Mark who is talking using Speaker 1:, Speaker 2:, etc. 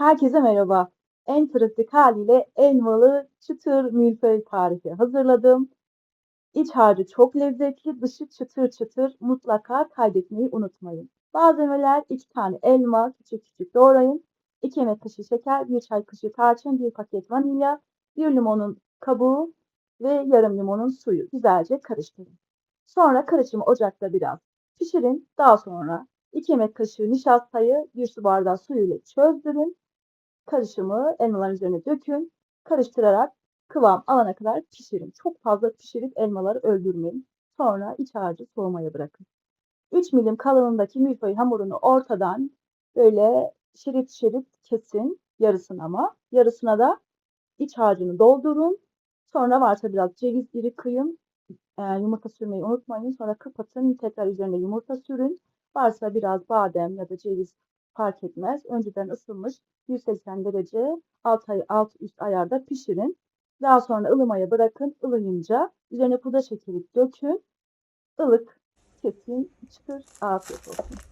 Speaker 1: Herkese merhaba. En pratik haliyle elmalı çıtır milföy tarifi hazırladım. İç harcı çok lezzetli, dışı çıtır çıtır. Mutlaka kaydetmeyi unutmayın. Malzemeler 2 tane elma küçük küçük doğrayın. 2 yemek kaşığı şeker, 1 çay kaşığı tarçın, 1 paket vanilya, 1 limonun kabuğu ve yarım limonun suyu. Güzelce karıştırın. Sonra karışımı ocakta biraz pişirin. Daha sonra 2 yemek kaşığı nişastayı 1 su bardağı su ile çözdürün. Karışımı elmaların üzerine dökün. Karıştırarak kıvam alana kadar pişirin. Çok fazla pişirip elmaları öldürmeyin. Sonra iç harcı soğumaya bırakın. 3 milim kalınlığındaki milföy hamurunu ortadan böyle şerit şerit kesin. Yarısını ama. Yarısına da iç harcını doldurun. Sonra varsa biraz ceviz diri kıyın. Ee, yumurta sürmeyi unutmayın. Sonra kapatın. Tekrar üzerine yumurta sürün. Varsa biraz badem ya da ceviz fark etmez. Önceden ısınmış 180 derece alt, ay- alt üst ayarda pişirin. Daha sonra ılımaya bırakın. Ilıyınca üzerine pudra şekeri dökün. Ilık kesin çıtır afiyet olsun.